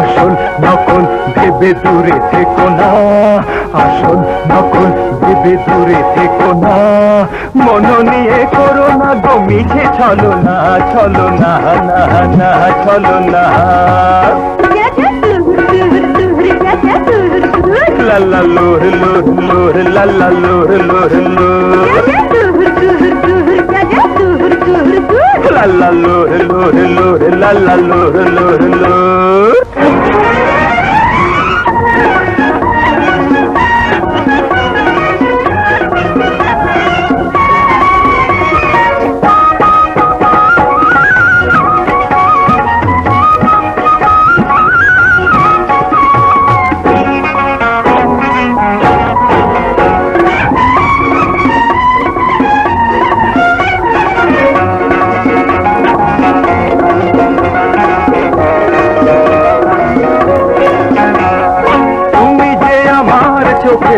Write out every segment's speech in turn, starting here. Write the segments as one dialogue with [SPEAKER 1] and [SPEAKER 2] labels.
[SPEAKER 1] আসল নকল ভেবে দূরে থেকো না। আসল নকল ভেবে দূরে থেকো না। মন নিয়ে করো না গো মিছে চলো না চলো না না না, চলো না। লা লা, লোর লোর লোর, লা লা, লোর লোর লোর। লা লা, লোর লোর লোর, লা লা, লোর লোর লোর।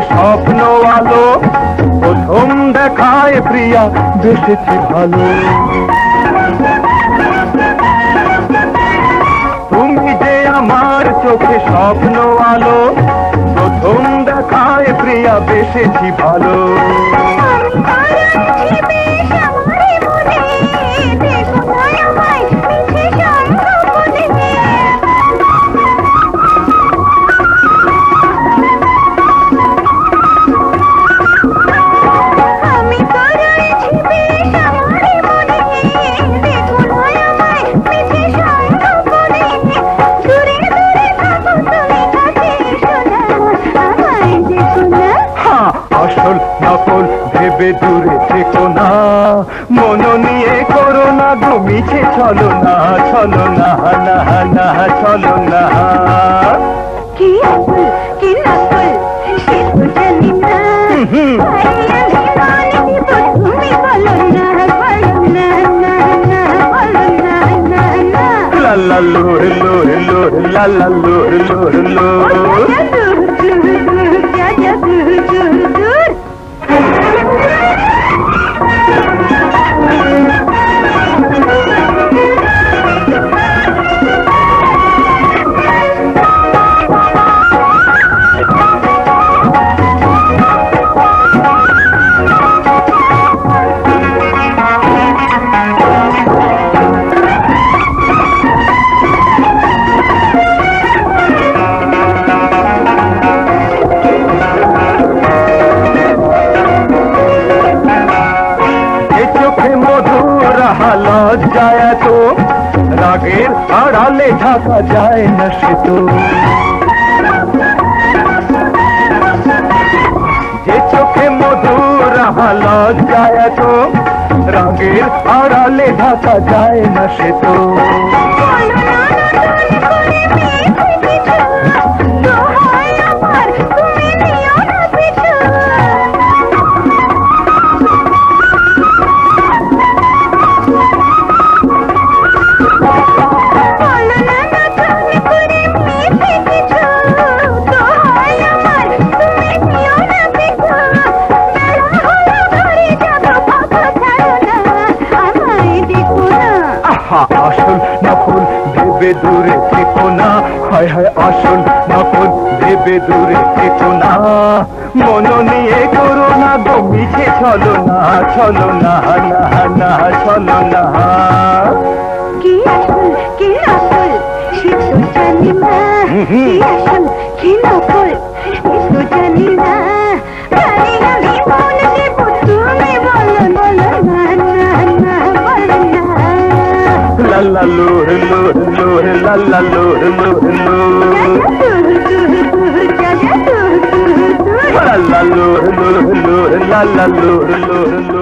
[SPEAKER 1] স্বপ্ন আলো, প্রথম দেখায় প্রিয়া বেসেছি ভালো। তুমি যে আমার চোখে স্বপ্ন আলো, প্রথম দেখায় প্রিয়া বেসেছি ভালো। নকল ভেবে দূরে থেকো না। মন নিয়ে করো না গো মিছে চলো না চলো না না না চলো না।
[SPEAKER 2] কি কি নকল সে তো জানি না। বলো না
[SPEAKER 1] আড়ালে ঢাকা যায় না সে তো যে চোখে মধুর লজ্জায় তো রাগের আড়ালে ঢাকা যায় না সে তো আসল নকল ভেবে দূরে থেকো না। হায় হায় আসল নকল ভেবে দূরে থেকো না। মন নিয়ে করো না গো মিছে চলো না চলো না না না চলো না।
[SPEAKER 2] কি আসল কি নকল সে তো জানি না। কি আসল কি সে তো জানি না।
[SPEAKER 1] লা লা লোর লোর লোর
[SPEAKER 2] দূর দূর দূর যা যা দূর দূর দূর
[SPEAKER 1] লা লা লোর লোর লোর লা লা লোর লোর লোর